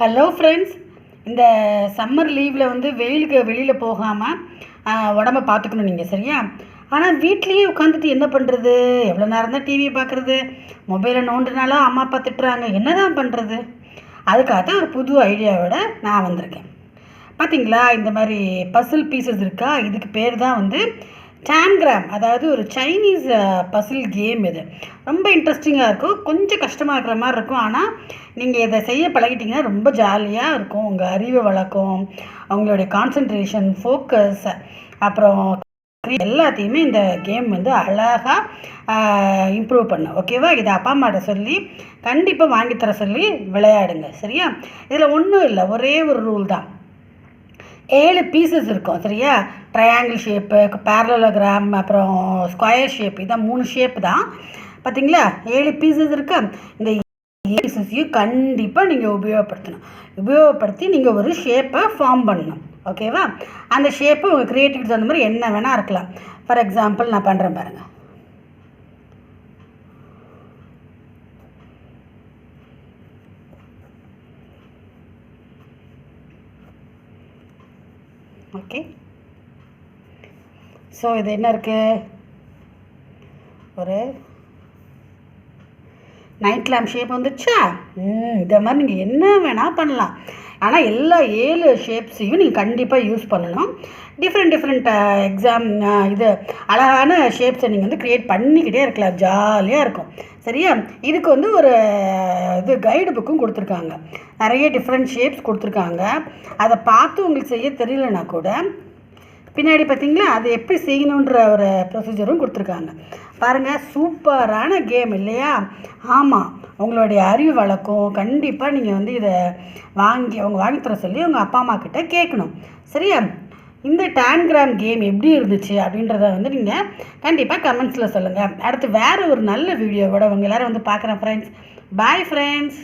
Hello friends இந்த summer லீவில் வந்து வெயிலுக்கு வெளியில் போகாமல் உடம்ப பார்த்துக்கணும் நீங்கள் சரியா? ஆனால் வீட்லேயே உட்காந்துட்டு என்ன பண்ணுறது எவ்வளோ நேரம் தான் டிவி பார்க்குறது? மொபைலை நோண்டுனாலும் அம்மா அப்பா திட்டுறாங்க. என்ன தான் பண்ணுறது அதுக்காக தான் ஒரு புது ஐடியாவோட நான் வந்திருக்கேன். பார்த்தீங்களா இந்த மாதிரி பசில் பீசஸ் இருக்கா? இதுக்கு பேர் தான் வந்து டேன்கிராம் அதாவது ஒரு சைனீஸ் பசில் கேம் இது. ரொம்ப இன்ட்ரெஸ்டிங்காக இருக்கும். கொஞ்சம் கஷ்டமாக இருக்கிற மாதிரி இருக்கும். ஆனால் நீங்கள் இதை செய்ய பழகிட்டிங்கன்னா ரொம்ப ஜாலியாக இருக்கும். உங்கள் அறிவை வளர்க்கும் அவங்களுடைய கான்சன்ட்ரேஷன் ஃபோக்கஸ் அப்புறம் எல்லாத்தையுமே இந்த கேம் வந்து அழகாக இம்ப்ரூவ் பண்ணும். ஓகேவா இதை அப்பா அம்மாட்ட சொல்லி கண்டிப்பாக வாங்கித்தர சொல்லி விளையாடுங்க. சரியா? இதில் ஒன்றும் இல்லை. ஒரே ஒரு ரூல் தான். ஏழு பீசஸ் இருக்கும் சரியா? ட்ரையாங்கிள் ஷேப்பு பேரலோகிராம் அப்புறம் ஸ்கொயர் ஷேப் இதான் மூணு ஷேப் தான். பார்த்தீங்களா ஏழு பீசஸ் இருக்கு. இந்த பீசஸையும் கண்டிப்பாக நீங்கள் உபயோகப்படுத்தணும். உபயோகப்படுத்தி நீங்கள் ஒரு ஷேப்பை ஃபார்ம் பண்ணணும். ஓகேவா அந்த ஷேப்பு உங்கள் க்ரியேட்டிவிட்டி தகுந்த மாதிரி என்ன வேணால் இருக்கலாம். ஃபார் எக்ஸாம்பிள் நான் பண்ணுறேன் பாருங்கள் ஓகே ஸோ இது என்ன இருக்குது ஒரு நைட் லேம்ப் ஷேப் வந்துச்சா ம். இதை மாதிரி நீங்கள் என்ன வேணால் பண்ணலாம். ஆனால் எல்லா ஏழு ஷேப்ஸையும் நீங்கள் கண்டிப்பாக யூஸ் பண்ணணும். டிஃப்ரெண்ட் டிஃப்ரெண்ட் எக்ஸாம் இது அழகான ஷேப்ஸை நீங்கள் வந்து க்ரியேட் பண்ணிக்கிட்டே இருக்கலாம். ஜாலியாக இருக்கும். சரியா? இதுக்கு வந்து ஒரு இது கைடு புக்கும் கொடுத்துருக்காங்க. நிறைய டிஃப்ரெண்ட் ஷேப்ஸ் கொடுத்துருக்காங்க. அதை பார்த்து உங்களுக்கு செய்ய தெரியலனா கூட பின்னாடி பார்த்தீங்களா? அது எப்படி செய்யணுன்ற ஒரு ப்ரொசீஜரும் கொடுத்துருக்காங்க. பாருங்கள் சூப்பரான கேம் இல்லையா? ஆமாம் உங்களுடைய அறிவு வழக்கம் கண்டிப்பாக நீங்கள் வந்து இதை வாங்கி அவங்க வாங்கி தர சொல்லி உங்கள் அப்பா அம்மா கிட்ட கேட்கணும். சரியா? இந்த டேன்கிராம் கேம் எப்படி இருந்துச்சு அப்படின்றத வந்து நீங்கள் கண்டிப்பாக கமெண்ட்ஸில் சொல்லுங்கள் அடுத்து வேறு ஒரு நல்ல வீடியோவோட உங்கள் எல்லோரும் வந்து பார்க்குறேன் ஃப்ரெண்ட்ஸ் பாய் ஃப்ரெண்ட்ஸ்